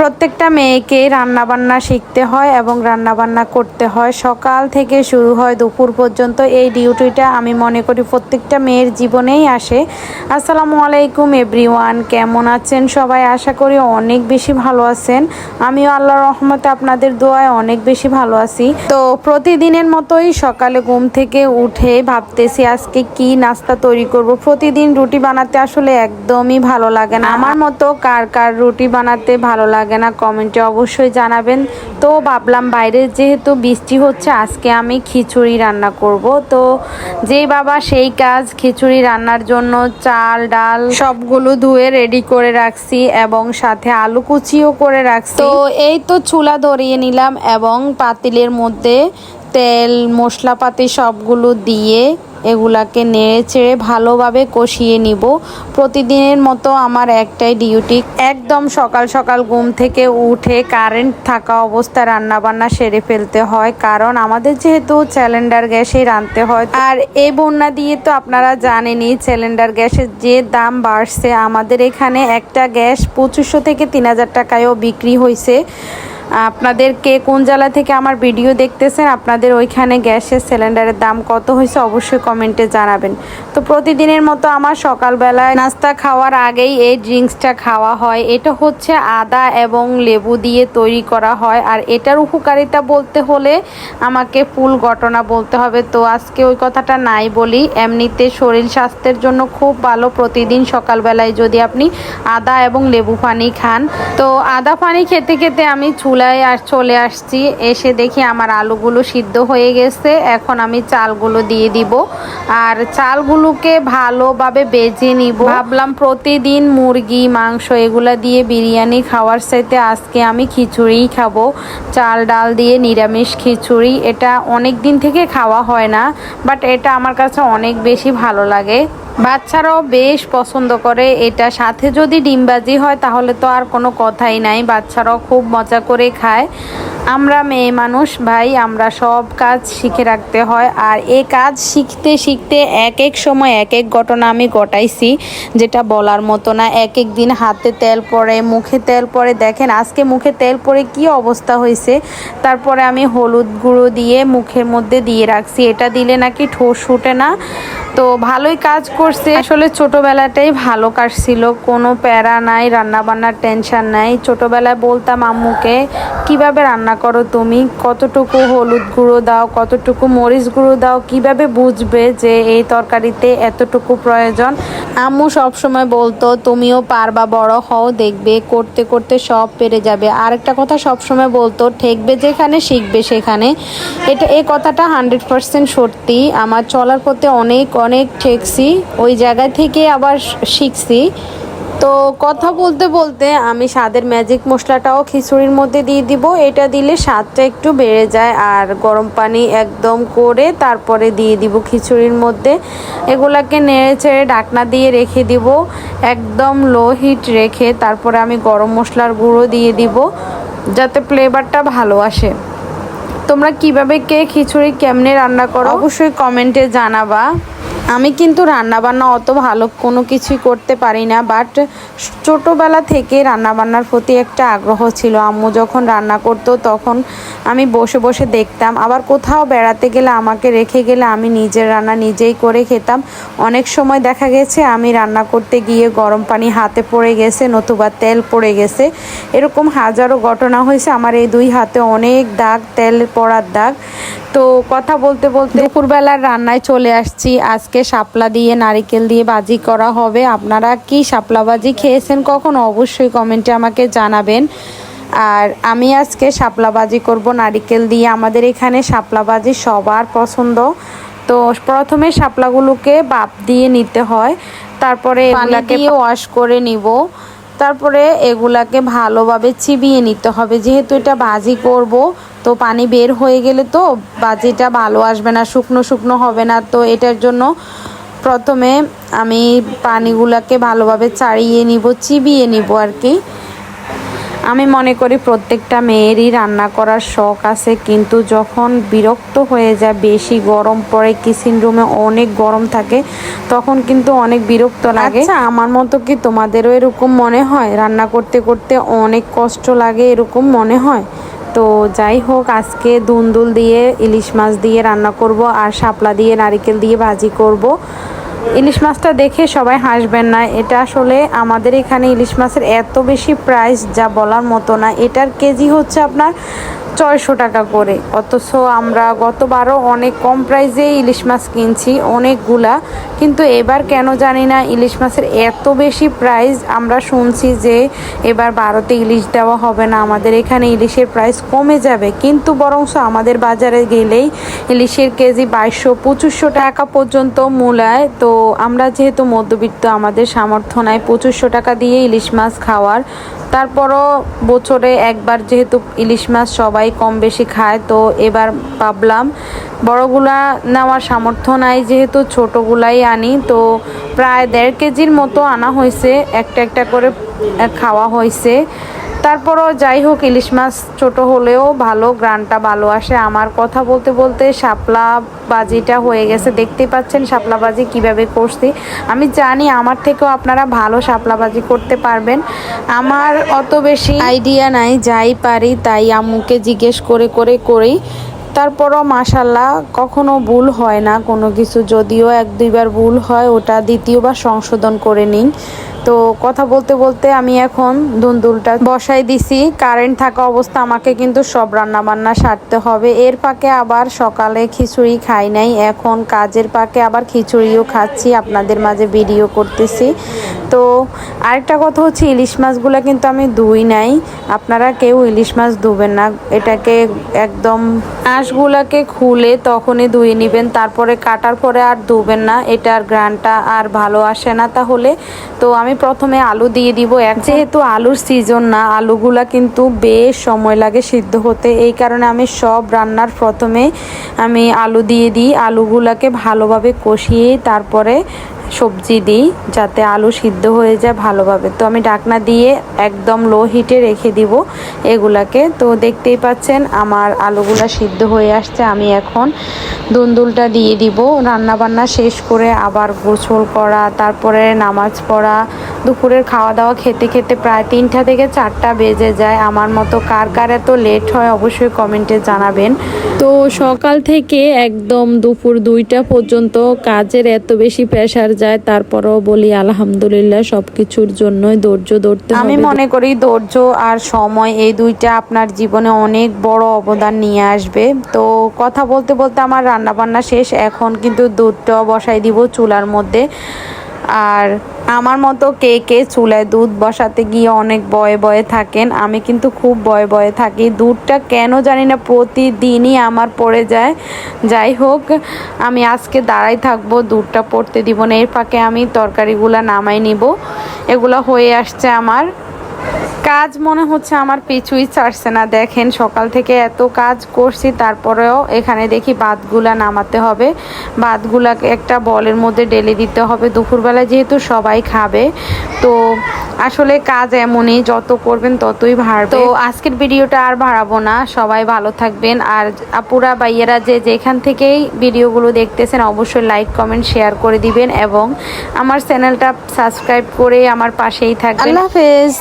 প্রত্যেকটা মেয়েকে রান্নাবান্না শিখতে হয় এবং রান্নাবান্না করতে হয়। সকাল থেকে শুরু হয় দুপুর পর্যন্ত এই ডিউটিটা। আমি মনে করি প্রত্যেকটা মেয়ের জীবনেই আসে। আসসালামু আলাইকুম এভরিওয়ান, কেমন আছেন সবাই? আশা করি অনেক বেশি ভালো আছেন। আমিও আল্লাহর রহমতে আপনাদের দোয়ায় অনেক বেশি ভালো আছি। তো প্রতিদিনের মতোই সকালে ঘুম থেকে উঠে ভাবতেছি আজকে কি নাস্তা তৈরি করব। প্রতিদিন রুটি বানাতে আসলে একদমই ভালো লাগে না। আমার মতো কার কার রুটি বানাতে ভালো লাগে না, কমেন্টে অবশ্যই জানাবেন। তো ভাবলাম বাইরে যেহেতু বৃষ্টি হচ্ছে, আজকে আমি খিচুড়ি রান্না করব। তো যেই বাবা সেই কাজ, খিচুড়ি রান্নার জন্য চাল, ডাল সবগুলো ধুয়ে রেডি করে রাখছি এবং সাথে আলু কুচিও করে রাখছি। তো এই তো চুলা ধরিয়ে নিলাম এবং পাতিলের মধ্যে তেল, মশলাপাতি সবগুলো দিয়ে এগুলাকে নেড়ে চেড়ে ভালোভাবে কষিয়ে নিব। প্রতিদিনের মতো আমার একটাই ডিউটি একদম সকাল সকাল ঘুম থেকে উঠে কারেন্ট থাকা অবস্থায় রান্নাবান্না সেরে ফেলতে হয়। কারণ আমাদের যেহেতু সিলিন্ডার গ্যাসেই রাঁধতে হয়। আর এই বন্যা দিয়ে তো আপনারা জানেনই সিলিন্ডার গ্যাসের যে দাম বাড়ছে, আমাদের এখানে একটা গ্যাস পঁচিশশো থেকে তিন হাজার টাকায়ও বিক্রি হয়েছে আপনাদের কে কোন জেলা থেকে আমার ভিডিও দেখতেছেন? আপনাদের ওইখানে গ্যাসের সিলিন্ডারের দাম কত হয়েছে অবশ্যই কমেন্টে জানাবেন। তো প্রতিদিনের মতো আমার সকালবেলায় নাস্তা খাওয়ার আগেই এই ড্রিঙ্কসটা খাওয়া হয়। এটা হচ্ছে আদা এবং লেবু দিয়ে তৈরি করা হয়। আর এটার উপকারিতা বলতে হলে আমাকে ফুল ঘটনা বলতে হবে। তো আজকে ওই কথাটা নাই বলি। এমনিতে শরীর স্বাস্থ্যের জন্য খুব ভালো। প্রতিদিন সকালবেলায় যদি আপনি আদা এবং লেবু পানি খান। তো আদা পানি খেতে খেতে আমি চুলায় আর চলে আসছি। এসে দেখি আমার আলুগুলো সিদ্ধ হয়ে গেছে। এখন আমি চালগুলো দিয়ে দিব। আর চালগুলোকে ভালোভাবে বেজে নিব। ভাবলাম প্রতিদিন মুরগি, মাংস এগুলা দিয়ে বিরিয়ানি খাওয়ার সাথে আজকে আমি খিচুড়িই খাব। চাল, ডাল দিয়ে নিরামিষ খিচুড়ি। এটা অনেক দিন থেকে খাওয়া হয় না বাট এটা আমার কাছে অনেক বেশি ভালো লাগে। বাচ্চারাও বেশ পছন্দ করে এটা। সাথে যদি ডিমবাজি হয় তাহলে তো আর কোনো কথাই নাই। বাচ্চারাও খুব মজা করে খায়। আমরা মেয়ে মানুষ, ভাই, আমরা সব কাজ শিখে রাখতে হয়। আর এ কাজ শিখতে শিখতে এক এক সময় এক এক ঘটনা আমি ঘটাইছি, যেটা বলার মতো না। এক এক দিন হাতে তেল পড়ে, মুখে তেল পরে দেখেন, আজকে মুখে তেল পরে কি অবস্থা হয়েছে? তারপরে আমি হলুদ গুঁড়ো দিয়ে মুখের মধ্যে দিয়ে রাখছি। এটা দিলে নাকি ঠোঁস উঠে না। তো ভালোই কাজ করছে। আসলে ছোটবেলাটাই ভালো কাটছিল। কোনো প্যারা নাই রান্না বান্নার টেনশন নাই। ছোটবেলায় বলতাম আম্মুকে, কীভাবে রান্না করো তুমি? কতটুকু হলুদ গুঁড়ো দাও? কতটুকু মরিচ গুঁড়ো দাও? কীভাবে বুঝবে যে এই তরকারিতে এতটুকু প্রয়োজন? আম্মু সবসময় বলতো, তুমিও পারবা, বড় হও, দেখবে, করতে করতে সব পেরে যাবে। আরেকটা কথা সবসময় বলতো, ঠেকবে যেখানে, শিখবে সেখানে। এটা এই কথাটা হান্ড্রেড পার্সেন্ট সত্যি। আমার চলার পথে অনেক অনেক ঠেকছি, ওই জায়গা থেকে আবার শিখছি। তো কথা বলতে বলতে আমি স্বাদের ম্যাজিক মশলাটাও খিচুড়ির মধ্যে দিয়ে দিব। এটা দিলে স্বাদটা একটু বেড়ে যায় আর গরম পানি একদম করে তারপরে দিয়ে দিব খিচুড়ির মধ্যে। এগুলাকে নেড়ে চেড়ে ঢাকনা দিয়ে রেখে দিব, একদম লো হিট রেখে তারপরে আমি গরম মশলার গুঁড়ো দিয়ে দিব, যাতে ফ্লেভারটা ভালো আসে। তোমরা কীভাবে কে খিচুড়ি কেমনে রান্না করো? অবশ্যই কমেন্টে জানাবা। আমি কিন্তু রান্না বান্না অত ভালো কোনো কিছুই করতে পারি না বাট ছোটোবেলা থেকে রান্না বান্নার প্রতি একটা আগ্রহ ছিল। আম্মু যখন রান্না করতো তখন আমি বসে বসে দেখতাম। আবার কোথাও বেড়াতে গেলে আমাকে রেখে গেলে আমি নিজের রান্না নিজেই করে খেতাম। অনেক সময় দেখা গেছে আমি রান্না করতে গিয়ে গরম পানি হাতে পড়ে গেছে, নতুবা তেল পড়ে গেছে। এরকম হাজারো ঘটনা হয়েছে। আমার এই দুই হাতে অনেক দাগ, তেল পড়ার দাগ। তো কথা বলতে বলতে দুপুরবেলার রান্নায় চলে আসছি। আজকে শাপলা দিয়ে নারিকেল দিয়ে বাজি করা হবে। আপনারা কি শাপলা বাজি খেয়েছেন কখন? অবশ্যই কমেন্টে আমাকে জানাবেন। আর আমি আজকে শাপলা বাজি করব নারিকেল দিয়ে। আমাদের এখানে শাপলা বাজি সবার পছন্দ। তো প্রথমে শাপলাগুলোকে বাপ দিয়ে নিতে হয়। তারপরে ওয়াশ করে নিব। তারপরে এগুলাকে ভালোভাবে চিবিয়ে নিতে হবে। যেহেতু এটা বাজি করব, তো পানি বের হয়ে গেলে তো বাজিটা ভালো আসবে না, শুকনো শুকনো হবে না। তো এটার জন্য প্রথমে আমি পানিগুলাকে ভালোভাবে চাড়িয়ে নিব, চিবিয়ে নিব আর কি। আমি মনে করি প্রত্যেকটা মেয়েরই রান্না করার শখ আছে, কিন্তু যখন বিরক্ত হয়ে যায়, বেশি গরম পড়ে কিচেন রুমে অনেক গরম থাকে, তখন কিন্তু অনেক বিরক্ত লাগে। আচ্ছা আমার মতো কি তোমাদেরও এরকম মনে হয়? রান্না করতে করতে অনেক কষ্ট লাগে এরকম মনে হয়? তো যাই হোক, আজকে দুন্দুল দিয়ে, ইলিশ মাছ দিয়ে রান্না করব, আর শাপলা দিয়ে, নারিকেল দিয়ে ভাজি করব। ইলিশ মাছটা দেখে সবাই হাসবেন না। এটা আসলে আমাদের এখানে ইলিশ মাছের এত বেশি প্রাইস যা বলার মতো না। এটার কেজি হচ্ছে আপনার ছয়শো টাকা করে। অথচ আমরা গতবারও অনেক কম প্রাইসে ইলিশ মাছ কিনছি, অনেকগুলা। কিন্তু এবার কেন জানি না, ইলিশ মাছের এত বেশি প্রাইস আমরা শুনছি যে এবার ভারতে ইলিশ দেওয়া হবে না, আমাদের এখানে ইলিশের প্রাইস কমে যাবে। কিন্তু বরংস আমাদের বাজারে গেলেই ইলিশের কেজি বাইশশো, পঁচিশশো টাকা পর্যন্ত মূলায়। তো আমরা যেহেতু মধ্যবিত্ত, আমাদের সামর্থ্য নাই পঁচিশশো টাকা দিয়ে ইলিশ মাছ খাওয়ার। তারপরও বছরে একবার যেহেতু ইলিশ মাছ সবাই কম বেশি খায়, তো এবার ভাবলাম বড়গুলা নেওয়ার সামর্থ্য নাই, যেহেতু ছোটোগুলাই আনি, তো প্রায় দেড় কেজির মতো আনা হয়েছে, একটা একটা করে খাওয়া হয়েছে। তারপরও যাই হোক, ইলিশ মাছ ছোট হলেও ভালো, গ্রানটা ভালো আসে। আমার কথা বলতে বলতে শাপলা বাজিটা হয়ে গেছে। দেখতেই পাচ্ছেন শাপলা বাজি কীভাবে করছি। আমি জানি আমার থেকেও আপনারা ভালো শাপলা বাজি করতে পারবেন। আমার অত বেশি আইডিয়া নাই, যাই পারি তাই আম্মুকে জিজ্ঞেস করে করে করি তারপরও মাসাল্লাহ কখনো ভুল হয় না কোনো কিছু। যদিও এক দুইবার ভুল হয়, ওটা দ্বিতীয়বার সংশোধন করে নিই। তো কথা বলতে বলতে আমি এখন দুন্দুলটা বসাই দিছি। কারেন্ট থাকা অবস্থা আমাকে কিন্তু সব রান্না বান্না সারতে হবে। এর পাকে আবার সকালে খিচুড়ি খাই নাই। এখন কাজের পাকে আবার খিচুড়িও খাচ্ছি। আপনাদের মাঝে ভিডিও করতেছি। তো আরেকটা কথা হচ্ছে, ইলিশ মাছগুলো কিন্তু আমি ধুই নাই। আপনারা কেউ ইলিশ মাছ ধুবেন না। এটাকে একদম আঁশগুলাকে খুলে তখনই ধুয়ে নেবেন। তারপরে কাটার পরে আর ধুবেন না। এটার গ্রানটা আর ভালো আসে না তাহলে। তো আমি প্রথমে আলু দিয়ে দিব। এক যেহেতু আলুর সিজন না, আলুগুলা কিন্তু বেশ সময় লাগে সিদ্ধ হতে। এই কারণে আমি সব রান্নার প্রথমে আমি আলু দিয়ে দিই। আলুগুলাকে ভালোভাবে কষিয়ে তারপরে সবজি দিই যাতে আলু সিদ্ধ হয়ে যায় ভালোভাবে। তো আমি ডাকনা দিয়ে একদম লো হিটে রেখে দিব এগুলাকে। তো দেখতেই পাচ্ছেন আমার আলুগুলা সিদ্ধ হয়ে আসছে। আমি এখন দুন্দুলটা দিয়ে দিব। রান্না বান্না শেষ করে আবার গোসল করা, তারপরে নামাজ পড়া, দুপুরের খাওয়া দাওয়া খেতে খেতে প্রায় তিনটা থেকে চারটা বেজে যায়। আমার মতো কার কার এত লেট হয় অবশ্যই কমেন্টে জানাবেন। তো সকাল থেকে একদম দুপুর দুইটা পর্যন্ত কাজের এত বেশি প্রেশার যায় তারপরও বলি আলহামদুলিল্লাহ সবকিছুর জন্যই ধৈর্য ধরতে আমি মনে করি ধৈর্য আর সময় এই দুইটা আপনার জীবনে অনেক বড় অবদান নিয়ে আসবে। তো কথা বলতে বলতে আমার রান্না বান্না শেষ। এখন কিন্তু দুধটা বসাই দিব চুলার মধ্যে। আর আমার মতো কে কে চুলায় দুধ বসাতে গিয়ে অনেক বয়ে বয়ে থাকেন, আমি কিন্তু খুব বয়ে বয়ে থাকি। দুধটা কেন জানি না, প্রতিদিনই আমার পড়ে যায়। যাই হোক, আমি আজকে দাঁড়াই থাকব, দুধটা পড়তে দিব না। এর ফাঁকে আমি তরকারিগুলো নামাই নিব। এগুলো হয়ে আসছে আমার। কাজ মনে হচ্ছে আমার পিছুই ছাড়ছে না। দেখেন, সকাল থেকে এত কাজ করছি, তারপরেও এখানে দেখি ভাতগুলা নামাতে হবে। ভাতগুলাকে একটা বলের মধ্যে ডেলে দিতে হবে। দুপুরবেলা যেহেতু সবাই খাবে, তো আসলে কাজ এমনই, যত করবেন ততই ভাড়বে তো আজকের ভিডিওটা আর বাড়াবো না। সবাই ভালো থাকবেন। আর আপুরা বাইয়েরা যে যেখান থেকেই ভিডিওগুলো দেখতেছেন, অবশ্যই লাইক কমেন্ট শেয়ার করে দিবেন এবং আমার চ্যানেলটা সাবস্ক্রাইব করে আমার পাশেই থাকবেন। আল্লাহ হাফেজ।